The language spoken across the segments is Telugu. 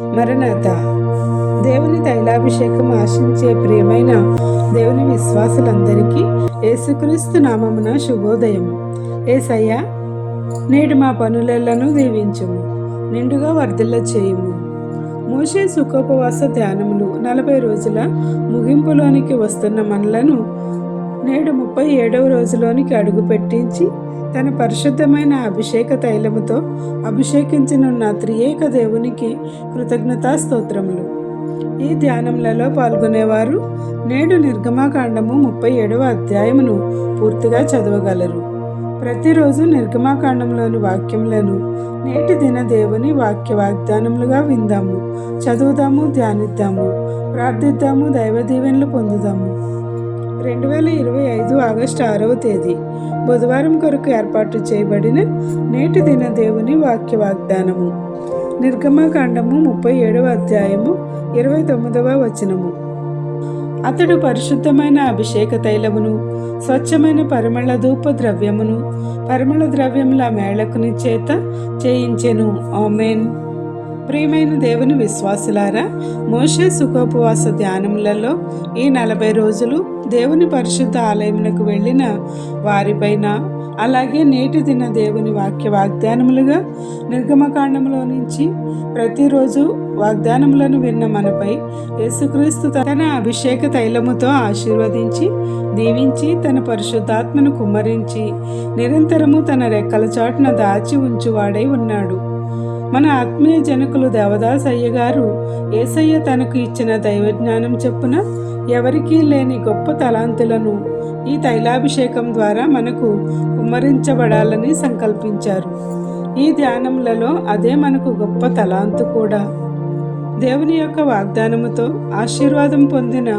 మరణాత. దేవుని తైలాభిషేకం ఆశించే ప్రియమైన దేవుని విశ్వాసులందరికీ యేసుక్రీస్తు నామమున శుభోదయం. ఏసయ్య నేడు మా పనులెల్లను దీవించుము నిండుగా వర్ధిల్ల చేయుము. మోషే సుఖోపవాస ధ్యానములు నలభై రోజుల ముగింపులోనికి వస్తున్న మనలను నేడు ముప్పై ఏడవ రోజులోనికి అడుగు పెట్టించి తన పరిశుద్ధమైన అభిషేక తైలముతో అభిషేకించనున్న త్రియేక దేవునికి కృతజ్ఞతా స్తోత్రములు. ఈ ధ్యానములలో పాల్గొనేవారు నేడు నిర్గమాకాండము ముప్పై ఏడవ అధ్యాయమును పూర్తిగా చదవగలరు. ప్రతిరోజు నిర్గమాకాండంలోని వాక్యములను నేటి దిన దేవుని వాక్య వాగ్దానములుగా విందాము చదువుదాము ధ్యానిద్దాము ప్రార్థిద్దాము దైవ దీవెనలు పొందుదాము. రెండు వేల ఇరవై ఐదు ఆగస్టు ఆరవ తేదీ. బుధవారం కొరకు ఏర్పాటు చేయబడిన నేటి దిన దేవుని వాక్య వాగ్దానము నిర్గమకాండము ముప్పై ఏడవ అధ్యాయము ఇరవై తొమ్మిదవ వచనము. అతడు పరిశుద్ధమైన అభిషేక తైలమును స్వచ్ఛమైన పరిమళ ధూప ద్రవ్యమును పరిమళ ద్రవ్యముల మేళకుని చేత చేయించెను. ఆమెన్. ప్రియమైన దేవుని విశ్వాసులారా మోషే సుఖోపవాస ధ్యానములలో ఈ నలభై రోజులు దేవుని పరిశుద్ధ ఆలయమునకు వెళ్ళిన వారిపైన అలాగే నేటి దిన దేవుని వాక్య వాగ్దానములుగా నిర్గమకాండములో నుంచి ప్రతిరోజు వాగ్దానములను విన్న మనపై యేసుక్రీస్తు తన అభిషేక తైలముతో ఆశీర్వదించి దీవించి తన పరిశుద్ధాత్మను కుమ్మరించి నిరంతరము తన రెక్కల చాటున దాచి ఉంచువాడై ఉన్నాడు. మన ఆత్మీయ జనకులు దేవదాస్ అయ్యగారు ఏసయ్య తనకు ఇచ్చిన దైవజ్ఞానం చెప్పున ఎవరికీ లేని గొప్ప తలాంతులను ఈ తైలాభిషేకం ద్వారా మనకు కుమ్మరించబడాలని సంకల్పించారు. ఈ ధ్యానములలో అదే మనకు గొప్ప తలాంతు కూడా. దేవుని యొక్క వాగ్దానముతో ఆశీర్వాదం పొందిన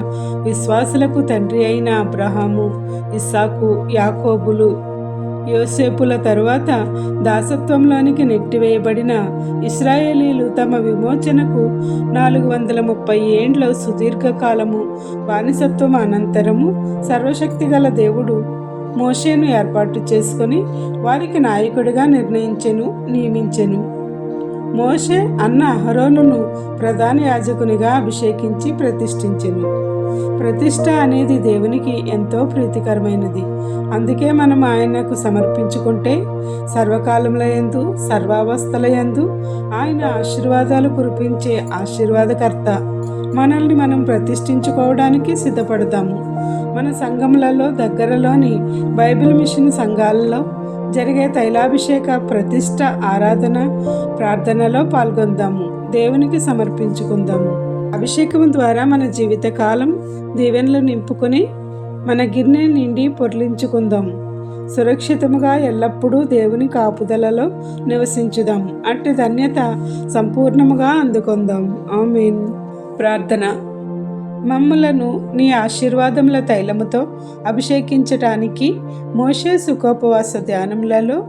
విశ్వాసులకు తండ్రి అయిన అబ్రహాము ఇస్సాకు యాకోబులు యోసేపుల తరువాత దాసత్వంలోనికి నెట్టివేయబడిన ఇస్రాయేలీలు తమ విమోచనకు నాలుగు వందల ముప్పై ఏండ్ల సుదీర్ఘకాలము బానిసత్వం అనంతరము సర్వశక్తిగల దేవుడు మోషేను ఏర్పాటు చేసుకొని వారికి నాయకుడిగా నిర్ణయించెను నియమించెను. మోషే అన్న అహరోనును ప్రధాన యాజకునిగా అభిషేకించి ప్రతిష్ఠించెను. ప్రతిష్ట అనేది దేవునికి ఎంతో ప్రీతికరమైనది. అందుకే మనం ఆయనకు సమర్పించుకుంటే సర్వకాలముల యందు సర్వావస్థల యందు ఆయన ఆశీర్వాదాలు కురిపించే ఆశీర్వాదకర్త. మనల్ని మనం ప్రతిష్ఠించుకోవడానికి సిద్ధపడతాము. మన సంఘములలో దగ్గరలోని బైబిల్ మిషన్ సంఘాలలో జరిగే తైలాభిషేక ప్రతిష్ట ఆరాధన ప్రార్థనలో పాల్గొందాము. దేవునికి సమర్పించుకుందాము. అభిషేకం ద్వారా మన జీవితకాలం దీవెనలు నింపుకొని మన గిన్నె నిండి పొర్లించుకుందాము. సురక్షితముగా ఎల్లప్పుడూ దేవుని కాపుదలలో నివసించుదాం అట్టి ధన్యత సంపూర్ణముగా అందుకుందాం ఆమెన్. ప్రార్థన. మమ్ములను నీ ఆశీర్వాదముల తైలముతో అభిషేకించటానికి మోషే సుఖోపవాస ధ్యానములలో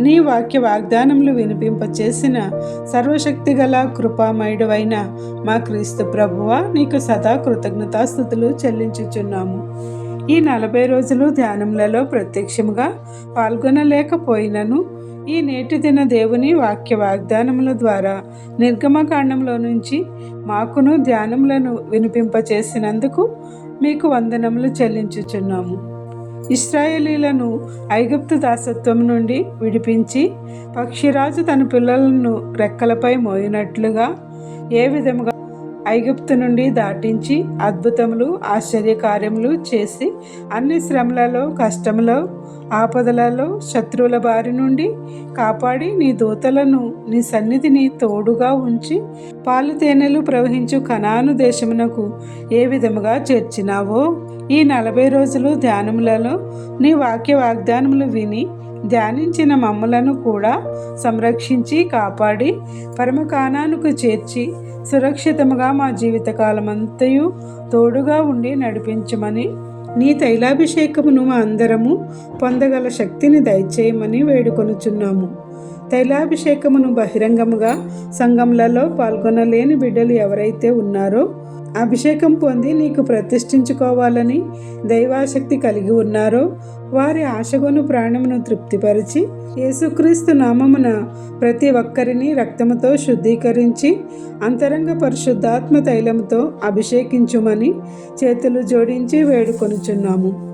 నీ వాక్య వాగ్దానములు వినిపింపచేసిన సర్వశక్తిగల కృపామయుడవైన మా క్రీస్తు ప్రభువ నీకు సదా కృతజ్ఞతాస్థుతులు చెల్లించుచున్నాము. ఈ నలభై రోజులు ధ్యానములలో ప్రత్యక్షముగా పాల్గొనలేకపోయినను ఈ నేటి దిన దేవుని వాక్య వాగ్దానముల ద్వారా నిర్గమకాండంలో నుంచి మాకును ధ్యానములను వినిపింపచేసినందుకు మీకు వందనములు చెల్లించుచున్నాము. ఇస్రాయేలీలను ఐగుప్తు దాసత్వం నుండి విడిపించి పక్షిరాజు తన పిల్లలను రెక్కలపై మోయినట్లుగా ఏ విధముగా ఐగుప్తు నుండి దాటించి అద్భుతములు ఆశ్చర్యకార్యములు చేసి అన్ని శ్రమలలో కష్టములో ఆపదలలో శత్రువుల బారి నుండి కాపాడి నీ దూతలను నీ సన్నిధిని తోడుగా ఉంచి పాలు తేనెలు ప్రవహించు కనాను దేశమునకు ఏ విధముగా చేర్చినావో ఈ నలభై రోజులు ధ్యానములలో నీ వాక్య వాగ్దానములు విని ధ్యానించిన మమ్మలను కూడా సంరక్షించి కాపాడి పరమకానానికి చేర్చి సురక్షితముగా మా జీవితకాలమంతయు తోడుగా ఉండి నడిపించమని నీ తైలాభిషేకమును మా అందరము పొందగల శక్తిని దయచేయమని వేడుకొనుచున్నాము. తైలాభిషేకమును బహిరంగముగా సంఘములలో పాల్గొనలేని బిడ్డలు ఎవరైతే ఉన్నారో అభిషేకం పొంది నీకు ప్రతిష్ఠించుకోవాలని దైవాసక్తి కలిగి ఉన్నారో వారి ఆశగోను ప్రాణమును తృప్తిపరిచి యేసుక్రీస్తు నామమున ప్రతి ఒక్కరిని రక్తముతో శుద్ధీకరించి అంతరంగ పరిశుద్ధాత్మ తైలముతో అభిషేకించుమని చేతులు జోడించి వేడుకొనుచున్నాము.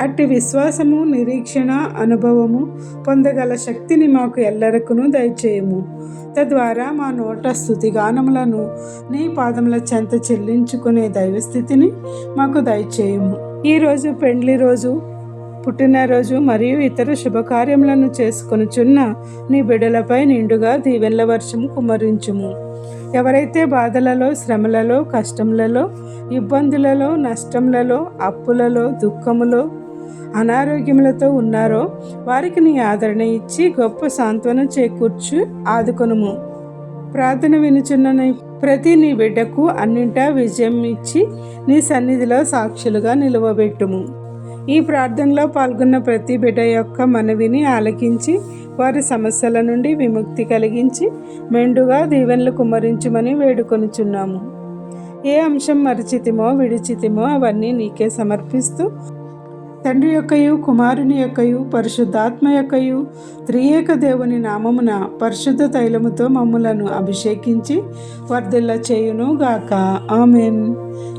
అట్టి విశ్వాసము నిరీక్షణ అనుభవము పొందగల శక్తిని మాకు ఎల్లరకును దయచేయము. తద్వారా మా నోట స్థుతిగానములను నీ పాదముల చెంత చెల్లించుకునే దైవస్థితిని మాకు దయచేయము. ఈరోజు పెండ్లి రోజు పుట్టినరోజు మరియు ఇతర శుభకార్యములను చేసుకొనుచున్న నీ బిడ్డలపై నిండుగా దీవెనల వర్షం కుమరించుము ఎవరైతే బాధలలో శ్రమలలో కష్టములలో ఇబ్బందులలో నష్టములలో అప్పులలో దుఃఖములో అనారోగ్యములతో ఉన్నారో వారికి నీ ఆదరణ ఇచ్చి గొప్ప సాంత్వన చేకూర్చు ఆదుకొనుము. ప్రార్థన వినుచున్న నీ ప్రతి నీ బిడ్డకు అన్నింటా విజయం ఇచ్చి నీ సన్నిధిలో సాక్షులుగా నిలువబెట్టుము. ఈ ప్రార్థనలో పాల్గొన్న ప్రతి బిడ్డ యొక్క మనవిని ఆలకించి వారి సమస్యల నుండి విముక్తి కలిగించి మెండుగా దీవెనలు కుమ్మరించమని వేడుకొనుచున్నాము. ఏ అంశం మరిచితిమో విడిచితిమో అవన్నీ నీకే సమర్పిస్తూ తండ్రి యొక్కయు కుమారుని యొక్కయు పరిశుద్ధాత్మ యొక్కయు త్రియేక దేవుని నామమున పరిశుద్ధ తైలముతో మమ్ములను అభిషేకించి వర్ధిల్ల చేయును గాక. ఆమెన్.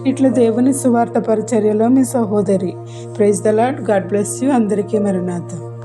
ఇట్లా దేవుని సువార్త పరిచర్యలో మీ సహోదరి. Praise the lord god bless you. అందరికీ మరణాథం